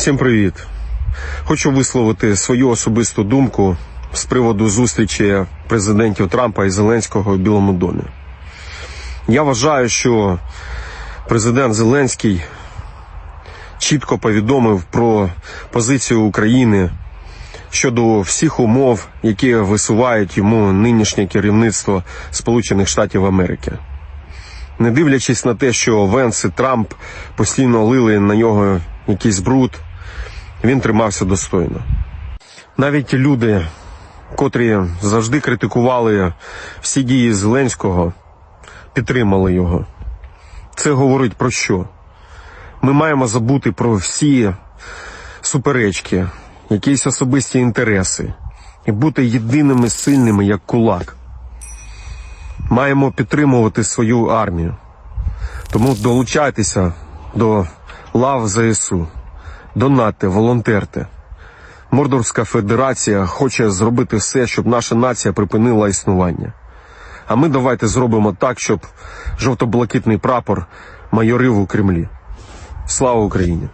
Всім привіт! Хочу висловити свою особисту думку з приводу зустрічі президентів Трампа і Зеленського у Білому домі. Я вважаю, що президент Зеленський чітко повідомив про позицію України щодо всіх умов, які висувають йому нинішнє керівництво Сполучених Штатів Америки. Не дивлячись на те, що Венс і Трамп постійно лили на нього якийсь бруд, він тримався достойно. Навіть люди, котрі завжди критикували всі дії Зеленського, підтримали його. Це говорить про що? Ми маємо забути про всі суперечки, якісь особисті інтереси і бути єдиними сильними як кулак. Маємо підтримувати свою армію. Тому долучайтеся до лав ЗСУ, донатьте, волонтерте. Мордорська федерація хоче зробити все, щоб наша нація припинила існування. А ми давайте зробимо так, щоб жовто-блакитний прапор майорив у Кремлі. Слава Україні!